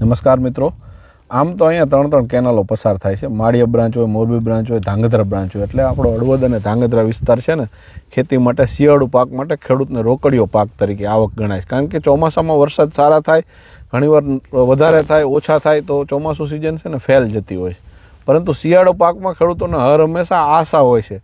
નમસ્કાર મિત્રો. આમ તો અહીંયા ત્રણ ત્રણ કેનાલો પસાર થાય છે. માળિયા બ્રાન્ચ હોય, મોરબી બ્રાન્ચ હોય, ધાંગધ્રા બ્રાન્ચ હોય. એટલે આપણો હળવદ અને ધાંગધ્રા વિસ્તાર છે ને, ખેતી માટે શિયાળુ પાક માટે ખેડૂતને રોકડીયો પાક તરીકે આવક ગણાય છે. કારણ કે ચોમાસામાં વરસાદ સારા થાય, ઘણીવાર વધારે થાય, ઓછા થાય, તો ચોમાસું સિઝન છે ને, ફેલ જતી હોય છે. પરંતુ શિયાળુ પાકમાં ખેડૂતોને હર હંમેશા આશા હોય છે.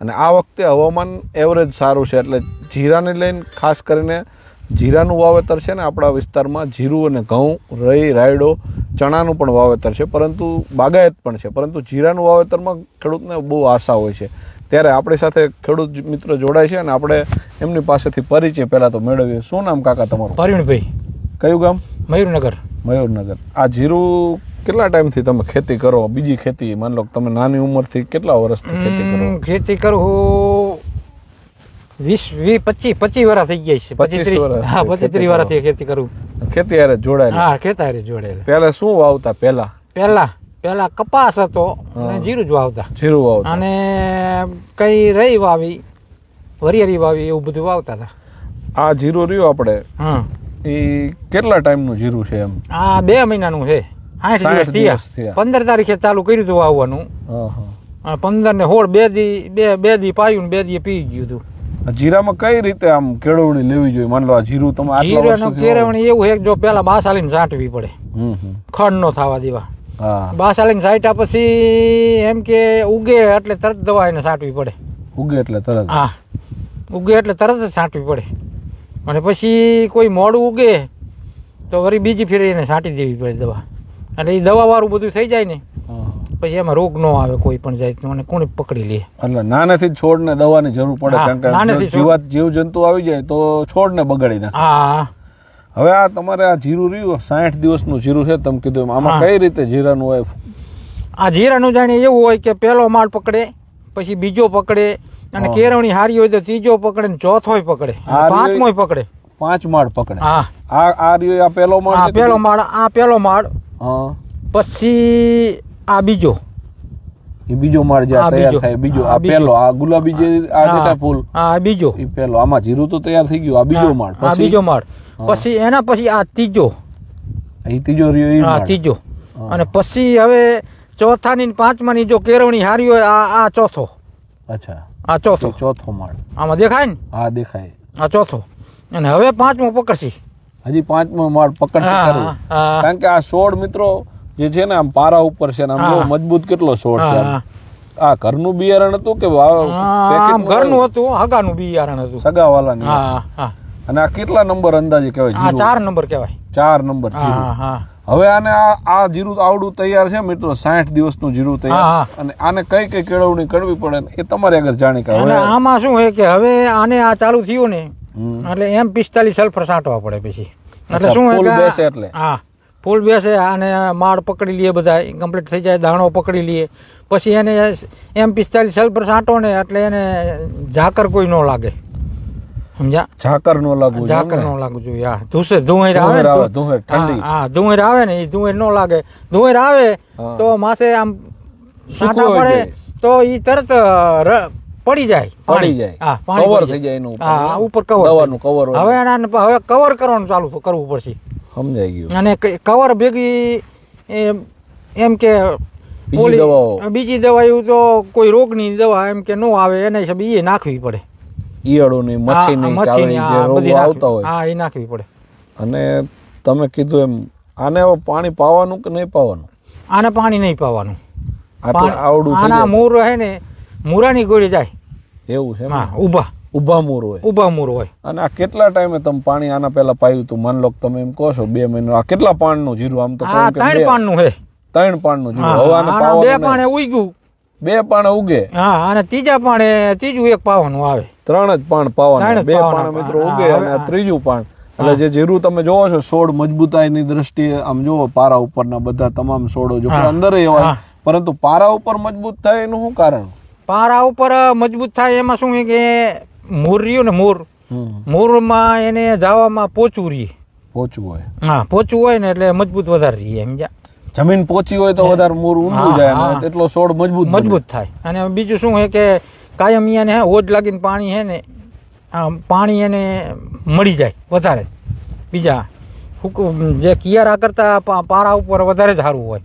અને આ વખતે હવામાન એવરેજ સારું છે. એટલે જીરાને લઈને ખાસ કરીને જીરાનું વાવેતર છે ને આપણા વિસ્તારમાં જીરું અને ઘઉં રઈ રાયડો ચણાનું પણ વાવેતર છે પરંતુ બાગાયત પણ છે. પરંતુ જીરાનું વાવેતરમાં ખેડૂતને બહુ આશા હોય છે. ત્યારે આપણી સાથે ખેડૂત મિત્રો જોડાય છે અને આપણે એમની પાસેથી પરિચય પહેલાં તો મેળવીએ. શું નામ કાકા તમારું? પરવીણભાઈ કયું ગામ? મયુરનગર. મયુરનગર. આ જીરું કેટલા ટાઈમથી તમે ખેતી કરો? બીજી ખેતી માની લો તમે નાની ઉંમરથી કેટલા વર્ષથી ખેતી કરો? ખેતી કરું વીસ વી પચીસ પચીસ વર્ષ થઈ ગયા છે. પચીસ હા પચીસ ખેતી ત્રીસ ખેતી કરું. ખેતી હારે જોડાયેલા. હા ખેતારી જોડે પહેલા શું વાવતા? પહેલા? પહેલા પહેલા કપાસ હતો અને જીરું જ વાવતા. જીરું વાવતા. અને કઈ રહી વાવી વરિયાળી વાવી એવું બધું વાવતા હતા. આ જીરું રહ્યું આપણે? હા. એ કેટલા ટાઈમનું જીરું છે એમ? આ બે મહિનાનું છે. સાઠ 60 દિવસ. પંદર તારીખે ચાલુ કર્યું હતું વાવવાનું. પંદર ને સોળ બે દી બે બે દી પાયું ને બે દી પી ગયું હતું. જીરામાં કઈ રીતે આમ કેળવણી લેવી જોઈએ? માની લો આ જીરું તમે આટલા જીરાનું કેળવણી એવું એક જો પેલા બાસાલીને સાંટવી પડે. ખડ નો થવા દેવા. બાસાલીને સાઈટા પછી એમ કે ઉગે એટલે તરત દવા એને છાંટવી પડે. ઉગે એટલે તરત. હા. ઉગે એટલે તરત જ છાંટવી પડે. અને પછી કોઈ મોડું ઉગે તો વળી બીજી ફેરી એને છાંટી દેવી પડે દવા. એટલે એ દવા વાળું બધું થઈ જાય ને. પછી એમાં રોગ ન આવે કોઈ પણ જાતનો અને કોને પકડી લે. એટલે નાનેથી છોડને દવાની જરૂર પડે કારણ કે જીવાત જીવ જંતુ આવી જાય તો છોડને બગાડી નાખે. હા. હવે આ તમારે આ જીરું રહ્યું સાઠ દિવસનું જીરું છે તમે કીધું આમાં કઈ રીતે જીરાનું હોય? આ જીરાનું જાણે એવું હોય કે પહેલો માળ પકડે પછી બીજો પકડે અને કેરવણી હારી હોય તો ત્રીજો પકડે ને ચોથોય પકડે પાંચમોય પકડે. પાંચ માળ પકડે. હા. આ આ રહ્યો આ પહેલો માળ પહેલો માળ આ પહેલો માળ. હા. પછી આ બીજો. એ બીજો માળ જે તૈયાર થાય બીજો. આ પહેલો આ ગુલાબી જે આ હા. ફૂલ. આ બીજો. એ પહેલો. આમાં જીરું તો તૈયાર થઈ ગયું. આ બીજો માળ. આ બીજો માળ. પછી એના પછી આ ત્રીજો. એ ત્રીજો રહ્યો એ આ ત્રીજો. અને પછી હવે ચોથાની ને પાંચમાની જો કેળવણી હારી હોય આ આ ચોથો. અચ્છા. આ ચોથો. ચોથો માળ. આમાં દેખાય ને? હા દેખાય. આ ચોથો. અને હવે પાંચમો પકડશી. હજી પાંચમો માળ પકડશે. કારણ કે આ સોળ મિત્રો જે છે ને આમ પારા ઉપર છે ને આમ મજબૂત કેટલો છોડ છે આ ઘરનું બિયારણ હતું કે ઘરનું હતું હગાનું બિયારણ હતું. સગાવાલાની અને આ કેટલા નંબર અંદાજે કહેવાય ચાર નંબર કહેવાય. ચાર નંબર હવે આને આ જીરું આવડું તૈયાર છે મિત્રો? સાઠ દિવસનું જીરું તૈયાર. અને આને કઈ કઈ કેળવણી કરવી પડે એ તમારે આગળ જાણી કે? હવે આમાં શું હોય કે હવે આને આ ચાલુ થયું ને એટલે એમ પિસ્તાલીસ સલ્ફર છાંટવા પડે પછી. એટલે શું એટલે? હા. ફૂલ બેસે અને માળ પકડી લઈએ બધા કમ્પ્લીટ થઈ જાય દાણો પકડી લઈએ પછી એને એમ પિસ્તાલીસ સલ્ફર છાંટો ને એટલે એને ઝાકર કોઈ ન લાગે. સમજ્યા? ઝાકર નો લાગવું ઝાકર નો લાગવું જોઈએ હા. ધુસે ધુંવેર આવે ધુંવેર ઠંડી. હા, ધુંવેર આવે ને એ ધુંવેર ન લાગે. ધુંવેર આવે તો માથે આમ છાંટા પડે તો એ તરત પડી જાય પડી જાય. હા પાણી કવર થઈ જાય. એનું હા ઉપર કવર દવાનું કવર હવે એના હવે કવર કરવાનું ચાલુ કરવું પડશે. સમજાઈ ગયું. અને કવર ભેગી એમ કે બીજી દવાઓ. બીજી દવાઓ તો કોઈ રોગની દવા એમ કે નો આવે એના હિસાબે એ નાખવી પડે. ઈયળોની મચ્છીની મચ્છીની, રોગો આવતા હોય. હા એ નાખવી પડે. અને તમે કીધું એમ આને પાણી પાવાનું કે નહીં પાવાનું? આને પાણી નહીં પાવાનું. આવડું આના મૂર રહે ને મૂરાની ગોળી જાય. એવું છે હા ઊભા. ઊભા મૂર હોય. ઊભા મૂર હોય. અને આ કેટલા ટાઈમે તમે પાણી આના પહેલા પાયું હતું? માન લો તમે એમ કહો છો બે મહિનો. આ કેટલા પાણનું જીરું? આમ તો આ ત્રણ પાનનું છે ત્રણ પાણનું જીરું. હવે આને પાવા બે પાણે ઉગ્યું બે પાણે ઉગે. હા અને ત્રીજા પાણે ત્રીજું એક પાવાનું આવે. ત્રણ જ પાણ પાવાનું. બે પાણે મિત્રો ઉગે અને ત્રીજું પાણ એટલે જે જીરું તમે જોવો છો છોડ મજબૂતાઈની દ્રષ્ટિએ આમ જોવો પારા ઉપરના બધા તમામ સોડો જો અંદર એવા હા. પરંતુ પારા ઉપર મજબૂત થાય એનું શું કારણ? પારા ઉપર મજબૂત થાય એમાં શું છે કે મૂર રહ્યું ને મૂર. મોરમાં એને જવામાં પોચું રહી. પોચું હોય. હા પોચું હોય ને એટલે મજબૂત વધારે રહીએ એમ જમીન પોચી હોય તો વધારે મૂર ઊંડું જાય એટલો છોડ મજબૂત મજબૂત થાય. અને બીજું શું છે કે કાયમ અહીંયા હે હોજ લાગીને પાણી છે ને પાણી એને મળી જાય વધારે. બીજા ફૂક- જે કિયારા કરતા પારા ઉપર વધારે જ સારું હોય.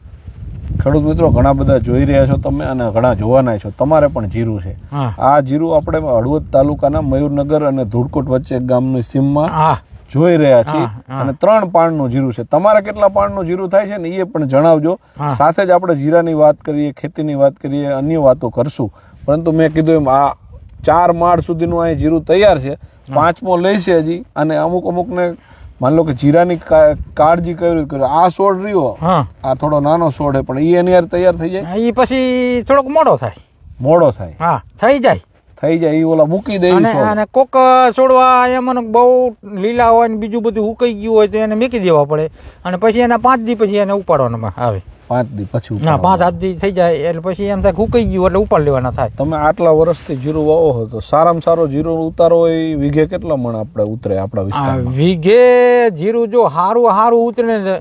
ખેડૂત મિત્રો ઘણા બધા જોઈ રહ્યા છો તમે અને ઘણા જોવાના છો. તમારે પણ જીરું છે. આ જીરું આપણે હળવદ તાલુકાના મયુરનગર અને ધૂળકોટ વચ્ચે એક ગામની સીમમાં જોઈ રહ્યા છીએ. અને ત્રણ પાણનું જીરું છે. તમારે કેટલા પાણનું જીરું થાય છે ને એ પણ જણાવજો. સાથે જ આપણે જીરાની વાત કરીએ ખેતીની વાત કરીએ અન્ય વાતો કરશું. પરંતુ મેં કીધું એમ આ ચાર માળ સુધીનું અહીં જીરું તૈયાર છે. પાંચમો લેશે હજી અને અમુક અમુકને માન લો કે જીરાની કાળજી કઈ રીતે કરો. આ સોડ રહ્યો હા. આ થોડો નાનો સોડ પણ એ એની યાર તૈયાર થઈ જાય? એ પછી થોડોક મોડો થાય. મોડો થાય. હા થઈ જાય. થઈ જાય એ ઓલા મૂકી દે અને કોક છોડવા એમાં બહુ લીલા હોય ને બીજું બધું ઉકાઈ ગયું હોય તો એને મૂકી દેવા પડે. અને પછી એના પાંચ દી પછી એને ઉપાડવાનો આવે. પાંચ દી પછી ના પાંચ સાત દી થઈ જાય એટલે પછી એમ થાય કે ગયું એટલે ઉપાડ લેવાના થાય. તમે આટલા વર્ષથી જીરું વાવો છો તો સારામાં સારો જીરો ઉતારો એ વીઘે કેટલા મણ આપણે ઉતરે આપણા વિસ્તારમાં? વીઘે જીરું જો હારું હારું ઉતરે ને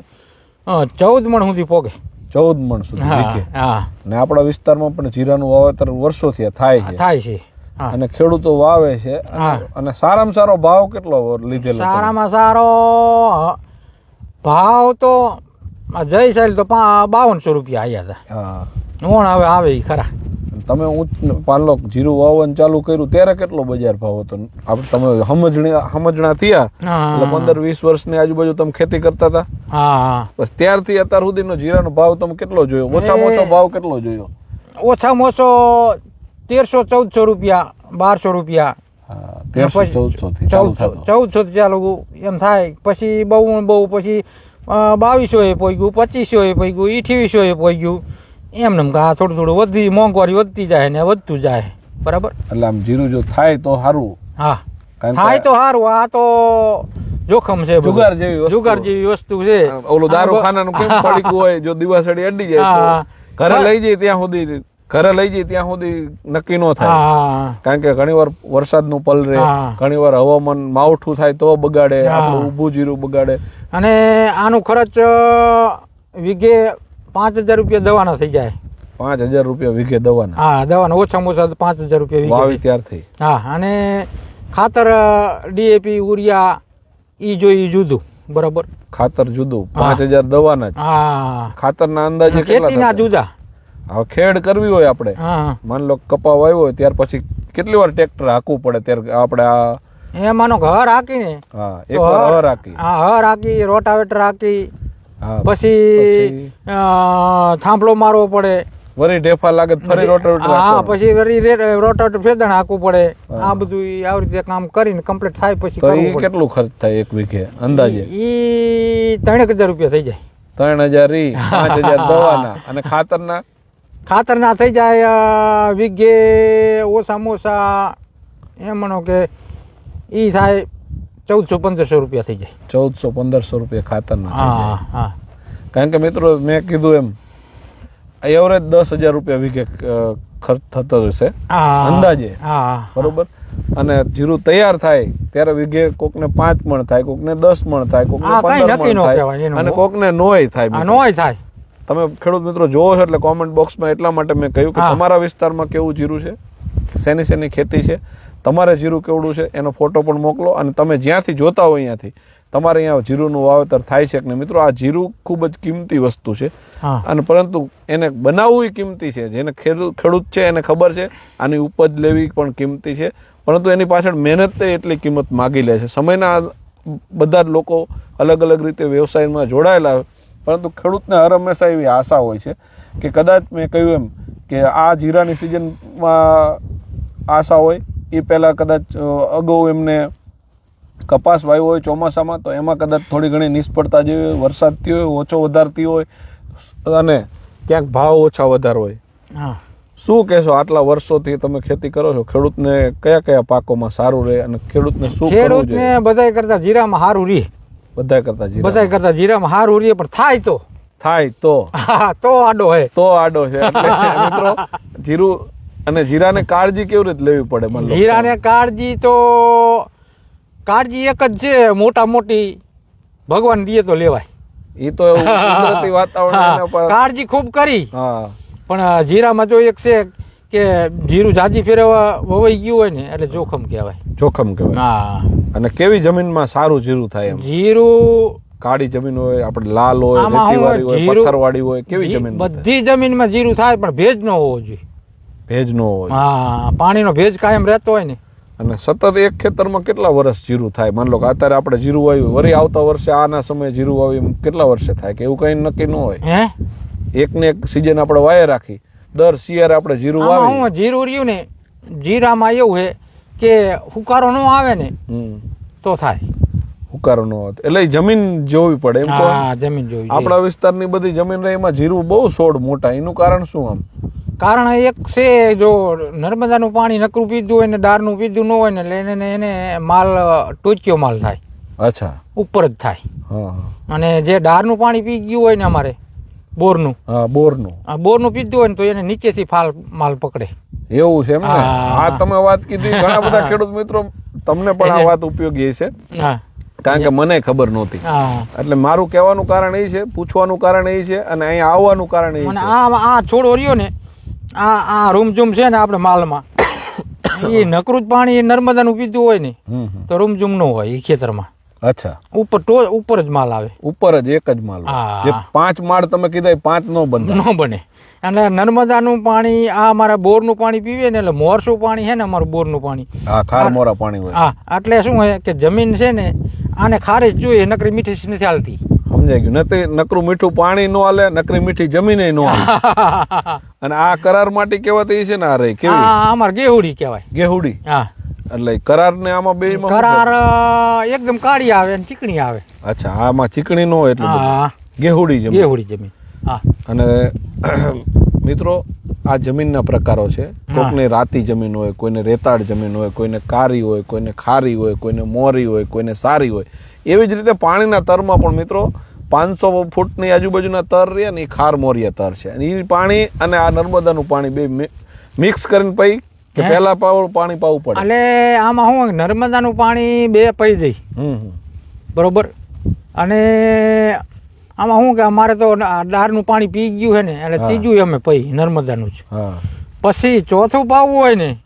ચૌદ મણ સુધી પોગે. ચૌદ મણ સુધી હા વીઘે. હા. ને આપણા વિસ્તારમાં પણ જીરાનું વાવેતર વર્ષોથી થાય છે. થાય છે. અને ખેડૂતો વાવે છે. અને- સારામાં સારો ભાવ કેટલો લીધેલો સારામાં સારો ભાવ તો જય સાહેબ તો બાવનસો રૂપિયા આવ્યા હતા ઓણ હવે આવે એ ખરા. તમે પાલો જીરું વાવન ચાલુ કર્યું ત્યારે કેટલો બજાર ભાવ હતો? આપણે તમે સમજણી સમજણા થયા? એટલે પંદર વીસ વર્ષની આજુબાજુ તમે ખેતી કરતા હતા હા બસ ત્યારથી અત્યાર સુધીનો જીરાનો ભાવ તમે કેટલો જોયો? ઓછામાં ઓછો ભાવ કેટલો જોયો? ઓછામાં ઓછો તેરસો ચૌદસો રૂપિયા બારસો રૂપિયા. ચૌદસો ચૌદસો ચાલુ એમ થાય. પછી બહુ બહુ પછી બાવીસો એ પોઈ ગયું પચીસો એ પોઈ ગયું અઠ્યાવીસો એ પોઈ ગયું એમ ને આ થોડું થોડું વધી મોંઘવારી વધતી જાય ને વધતું જાય. બરાબર? એટલે આમ જીરું જો થાય તો સારું હા. થાય તો સારું આ તો જોખમ છે. જુગાર જેવી જુગાર જેવી વસ્તુ છે. ઓલું દારૂખાનાનું કેમ પડીકું હોય? જો દિવાસળી અડી જાય હા. ઘરે લઈ જાય ત્યાં સુધી ઘરે લઈ જાય ત્યાં સુધી નક્કી ન થાય. કારણ કે ઘણી વાર વરસાદનું પલ રહે ઘણી વાર હવામાન માવઠું થાય તો બગાડે. આપણું ઊભું જીરું બગાડે. અને આનું ખર્ચ વીઘે પાંચ હજાર રૂપિયા દવાના થઈ જાય. પાંચ હજાર રૂપિયા વીઘે દવાના. હા દવાના. ઓછામાં ઓછા પાંચ હજાર રૂપિયા વાવી ત્યારથી. હા અને ખાતર ડીએપી ઉરિયા ઈ જો ઈ જુદું. બરાબર? ખાતર જુદું. પાંચ હજાર દવાના ખાતરના અંદાજે કેટલા થશે? જુદા. હવે ખેડ કરવી હોય આપણે. માન લો કપા વાવ્યો હોય ત્યાર પછી કેટલી વાર ટ્રેક્ટર હાકવું પડે? ત્યારે આપણે આ એ માનો ઘર હાકીને. હા એક વાર હર- હાકી. હા હર હાકી રોટાવેટર હાકી પછી? થાંભલો મારવો પડે. વરી ઢેફા લાગે ફરી રોટાવેટર હા પછી વળી રે- રોટાવેટર ફેદણ હાકવું પડે. આ બધું ઈ આવી રીતે કામ કરીને કમ્પ્લીટ થાય પછી તો પડે. કેટલું ખર્ચ થાય એક વીઘે અંદાજે? ઈ ત્રણેક હજાર રૂપિયા થઈ જાય. ત્રણ હજાર ઈ પાંચ હજાર દવાના અને ખાતરના? ખાતરના થઈ જાય વિઘે ઓછા એમ માનો કે એ થાય ચૌદસો પંદરસો રૂપિયા થઈ જાય. ચૌદસો પંદરસો રૂપિયા ખાતર ના હા હા. કારણ કે મિત્રો મેં કીધું એમ એવરેજ દસ હજાર રૂપિયા વીઘે ખર્ચ થતો હશે. અંદાજે. બરોબર? અને જીરું તૈયાર થાય ત્યારે વીઘે કોકને પાંચ મણ થાય કોકને દસ મણ થાય કોકને ને પંદર મણ થાય અને કોકને નોય થાય નોય થાય. તમે ખેડૂત મિત્રો જોવો છો એટલે કોમેન્ટ બોક્સમાં એટલા માટે મેં કહ્યું કે તમારા વિસ્તારમાં કેવું જીરું છે? શેની શેની ખેતી છે? તમારે જીરું કેવડું છે? એનો ફોટો પણ મોકલો અને તમે જ્યાંથી જોતા હોય અહીંયાથી તમારે અહીંયા જીરુંનું વાવેતર થાય છે કે મિત્રો આ જીરું ખૂબ જ કિંમતી વસ્તુ છે. અને પરંતુ એને બનાવવું કિંમતી છે. જેને ખેડૂત ખેડૂત છે એને ખબર છે આની ઉપજ લેવી પણ કિંમતી છે. પરંતુ એની પાછળ મહેનત એટલી કિંમત માગી લે છે. સમયના બધા જ લોકો અલગ અલગ રીતે વ્યવસાયમાં જોડાયેલા પરંતુ ખેડૂતને હર હંમેશા એવી આશા હોય છે કે કદાચ મેં કહ્યું એમ કે આ જીરાની સિઝનમાં આશા હોય એ પહેલાં કદાચ અગાઉ એમને કપાસ વાવ્યો હોય ચોમાસામાં તો એમાં કદાચ થોડી ઘણી નિષ્ફળતા જેવી હોય વરસાદ થયો હોય ઓછો વધારતી હોય અને ક્યાંક ભાવ ઓછા વધાર હોય હા. શું કહેશો આટલા વર્ષોથી તમે ખેતી કરો છો? ખેડૂતને કયા કયા પાકોમાં સારું રહે અને ખેડૂતને શું ખેડૂતને બધા કરતા જીરામાં સારું રહે. બધા કરતા જીરા બધાય કરતા જીરામાં સારું રહે પણ થાય તો. થાય તો. તો આડો હે. તો આડો છે. મિત્રો જીરું અને જીરાને કાળજી કેવી રીતે લેવી પડે મને? જીરાને કાળજી તો કાળજી એક જ છે મોટા મોટી ભગવાન દીએ તો લેવાય. એ તો એવું કુદરતી વાતાવરણ કાળજી ખૂબ કરી. હા. પણ આ જીરામાં જો એક છે કે જીરું જાજી ફેરવા વવાઈ ગયું હોય ને એટલે જોખમ કહેવાય. જોખમ કહેવાય. હા. અને કેવી જમીનમાં સારું જીરું થાય એમ? જીરું કાળી જમીન હોય આપણે લાલ હોય આમાં શું હોય, રેતીવાળી હોય જીરું- પથ્થરવાળી હોય કેવી જી- જમીન બધી જમીનમાં જીરું થાય પણ ભેજ ન હોવો જોઈએ. ભેજ નો હોય હા પાણીનો ભેજ કાયમ રહેતો હોય ને. અને સતત એક ખેતરમાં કેટલા વર્ષ જીરું થાય? માની લો કે અત્યારે આપણે જીરું વાવ્યું વળી આવતા વર્ષે આના સમયે જીરું વાવ્યું એમ કેટલા વર્ષે થાય? કે એવું કઈ નક્કી ન હોય? હે? એક ને એક સિઝન આપણે વાયે રાખી. દર શિયાળે આપણે જીરું વાવી હું જીરું રહ્યું ને જીરામાં એવું છે કે હુકારો ન આવે ને. તો થાય. હુકારો ન આવે. એટલે જમીન જોવી પડે એમ હા જમીન જોવી આપણા વિસ્તારની બધી જમીન રહે એમાં જીરું બહુ છોડ મોટા. એનું કારણ શું આમ? કારણ એક છે જો નર્મદાનું પાણી નકરું પીધું હોય ને ડારનું પીધું ન હોય ને એટલે એને એને માલ ટોચ્યો માલ થાય. અચ્છા. ઉપર જ થાય. અને જે ડારનું પાણી પી ગયું હોય ને અમારે બોરનું? હા બોરનું. આ બોરનું પીધું હોય ને તો એને નીચેથી ફાલ માલ પકડે. એવું છે એમ ને? આ તમે વાત કીધી ઘણા બધા ખેડૂત મિત્રો તમને પણ આ વાત ઉપયોગી છે. હા. કારણ કે મને ખબર નહોતી. એટલે મારું કહેવાનું કારણ એ છે પૂછવાનું કારણ એ છે અને અહીંયા આવવાનું કારણ એ છે. આ આ છોડો રહ્યો ને આ આ રૂમઝૂમ છે ને આપણે માલમાં એ નકરું પાણી નર્મદાનું પીધું હોય ને. તો રૂમઝૂમ ન હોય એ ખેતરમાં. અચ્છા. ઉપર ટોચ ઉપર જ માલ આવે. ઉપર જ એક જ માલ જે પાંચ માળ તમે કીધા પાંચ નો બંધ નો બને. અને નર્મદાનું પાણી આ અમારા બોરનું પાણી પીવે ને એટલે મોરસું પાણી છે ને અમારું બોરનું પાણી. હા ખાર મોરા પાણી હોય. હા એટલે શું હોય કે જમીન છે ને આને ખારેજ જોઈએ નકરી મીઠી નથી ચાલતી સમજાઈ ગયું. નથી નકરું મીઠું પાણી નો હાલે નકરી મીઠી જમીન નો હાલે. અને આ કરાર માટે કેવાતી એ છે ને આ રહી કેવી? અમારે ગેહુડી કહેવાય. ગેહુડી? હા. એટલે કરાર ને આમાં બે કરાર એકદમ કાળી આવે ને ચીકણી આવે. અચ્છા આમાં ચીકણી નો હોય એટલે. ગેહુડી જમીન? ગેહુડી જમીન. હા. અને મિત્રો આ જમીનના પ્રકારો છે. કોકની રાતી જમીન હોય કોઈને રેતાળ જમીન હોય કોઈને કારી હોય કોઈને ખારી હોય કોઈને મોરી હોય કોઈને સારી હોય. એવી જ રીતે પાણીના તરમાં પણ મિત્રો પાંચસો ફૂટની આજુબાજુના તર રહે ને એ ખાર મોરિયા તર છે. અને એ પાણી અને આ નર્મદાનું પાણી બે મિક્સ કરીને પઈ કે પહેલા પાવ પાણી પાવું પડે. એટલે આમાં હું નર્મદાનું પાણી બે હમ હમ. બરોબર? અને આમાં શું કે અમારે તો ડારનું પાણી પી ગયું છે ને એટલે. ત્રીજું અમે પઈ નર્મદાનું જ. પછી ચોથું પાવું હોય ને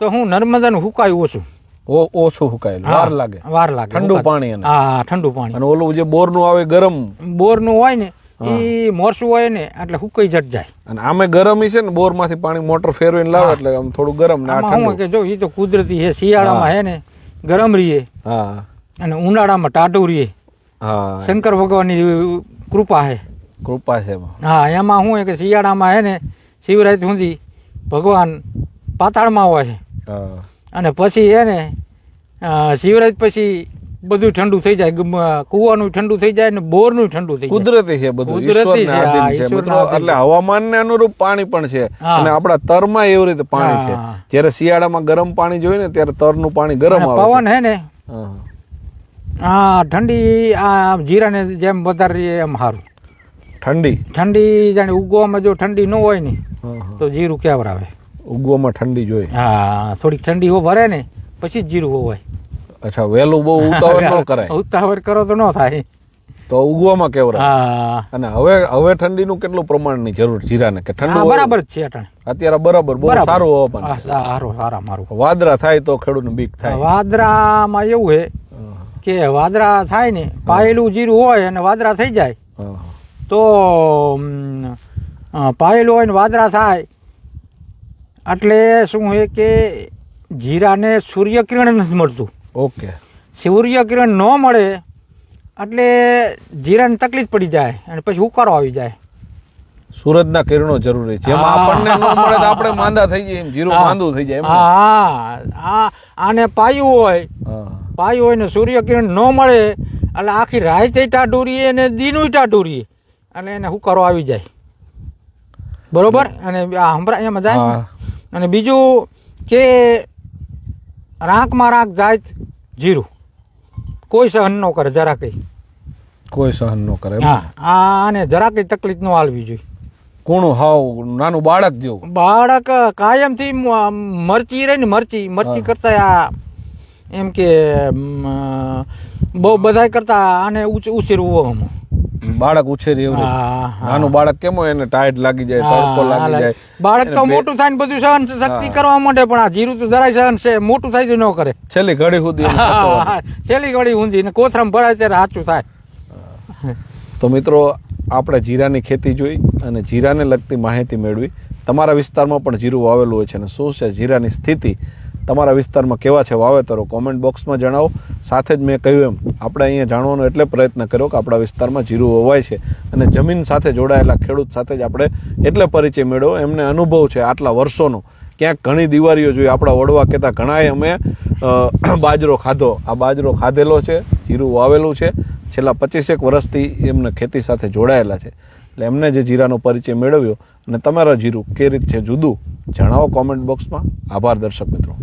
તો હું નર્મદાનું હુકાયું ઓછું. ઓ ઓછું સુકાયેલું વાર લાગે. વાર લાગે ઠંડુ પાણી હા ઠંડુ પાણી. અને ઓલું જે બોરનું આવે ગરમ. બોરનું હોય ને એ મોરસું હોય ને એટલે હુકાઈ જટ જાય. અને આમે ગરમ છે ને બોરમાંથી પાણી મોટર ફેરવીને લાવે એટલે આમ થોડું ગરમ ને ઠંડુ. કે જો એ તો કુદરતી છે શિયાળામાં હે. ને ગરમ રહીએ હા. અને ઉનાળામાં ટાટું રહીએ હા. શંકર ભગવાનની કૃપા છે કૃપા છે હા એમાં હું કે શિયાળામાં હે ને શિવરાત સુધી ભગવાન પાતાળમાં હોય. છે અને પછી હે ને અ, શિવરાત પછી બધું ઠંડુ થઈ જાય. કુવાનું ઠંડુ થઈ જાય ને બોરનું ઠંડુ થઈ જાય. કુદરતી છે બધું. કુદરતી છે, એટલે હવામાનને અનુરૂપ પાણી પણ છે. અને આપણા તરમાં એવી રીતે પાણી છે. જ્યારે શિયાળામાં ગરમ પાણી જોઈએ ને ત્યારે તરનું પાણી ગરમ આવે પવન હે ને? હા. ઠંડી આ જીરાને જેમ વધારે એમ સારું ઠંડી? ઠંડી જાણે ઉગવામાં જો ઠંડી ન હોય ને. તો જીરું ક્યાં આવે ઉગવામાં ઠંડી જોઈએ. હા થોડીક ઠંડી હો ભરે ને પછી જીરું હોવાય અચ્છા વહેલું બહુ ઉતાવળ ન કરાય. ઉતાવળ કરો તો ન થાય. તો ઉગવામાં કેવરા હા. અને હવે હવે ઠંડીનું કેટલું પ્રમાણની જરૂર જીરાને? કે ઠંડુ બરાબર છે અત્યારે બરાબર બહુ સારું હવામાન હા, સારું સારા મારું. વાદરા થાય તો ખેડૂતને બીક થાય. વાદરામાં એવું છે કે વાદરા થાય ને પાયેલું જીરું હોય અને વાદરા થઈ જાય તો પાયેલું હોય ને વાદરા થાય એટલે શું છે કે જીરાને સૂર્યકિરણ નથી મળતું. ઓકે. સૂર્યકિરણ ન મળે એટલે જીરાને તકલીફ પડી જાય અને પછી ઉકારો આવી જાય. સૂરજના કિરણો જરૂરી છે. એમાં આપણને ન મળે તો આપણે માંદા થઈ જઈએ જીરું માંદું થઈ જાય હા આ આને પાયું હોય પાયું હોય ને સૂર્યકિરણ ન મળે એટલે આખી રાતે ટાઢું રહીએ અને દીનું ટાઢું રહીએ અને એને હુકારો આવી જાય. બરોબર? અને આ હમણાં એમાં જાય અને બીજું કે રાંકમાં રાંક જાય જીરું. કોઈ સહન ન કરે જરા કંઈ. કોઈ સહન ન કરે હા આને જરા કંઈ તકલીફ ન આલવી જોઈએ. કૂણું હાવ નાનું બાળક જેવું. બાળક કાયમથી મરચી રહે ને મરચી મરચી. કરતા આ એમ કે બહુ બધાય કરતા આને ઉછ- ઉછેરવું. બાળક ઉછેરી એવું. નાનું બાળક કેમ હોય એને ટાઈટ લાગી જાય તડકો લાગી જાય. બાળક તો મોટું થાય બધું સહન શક્તિ કરવા માટે પણ આ જીરું તો જરાય સહન છે મોટું થાય તો ન કરે. છેલ્લી ઘડી સુધી છેલ્લી ઘડી ઊંધી ને કોથરામ ભરાય ત્યારે સાચું થાય. તો મિત્રો આપણે જીરાની ખેતી જોઈ અને જીરાને લગતી માહિતી મેળવી. તમારા વિસ્તારમાં પણ જીરું વાવેલું હોય છે અને શું છે? જીરાની સ્થિતિ તમારા વિસ્તારમાં કેવા છે વાવેતરો? કોમેન્ટ બોક્સમાં જણાવો. સાથે જ મેં કહ્યું એમ, આપણે અહીંયા જાણવાનો એટલે પ્રયત્ન કર્યો કે આપણા વિસ્તારમાં જીરું વવાય છે અને જમીન સાથે જોડાયેલા ખેડૂત સાથે જ આપણે એટલે પરિચય મેળવ્યો. એમને અનુભવ છે આટલા વર્ષોનો. ક્યાંક ઘણી દિવાળીઓ જોઈ આપણા વડવા કહેતા ઘણાએ અમે બાજરો ખાધો. આ બાજરો ખાધેલો છે, જીરું વાવેલું છે. છેલ્લા પચીસેક વર્ષથી એમને ખેતી સાથે જોડાયેલા છે. એટલે એમને જે જીરાનો પરિચય મેળવ્યો અને તમારા જીરું કે રીત છે જુદું? જણાવો કોમેન્ટ બોક્સમાં આભાર દર્શક મિત્રો.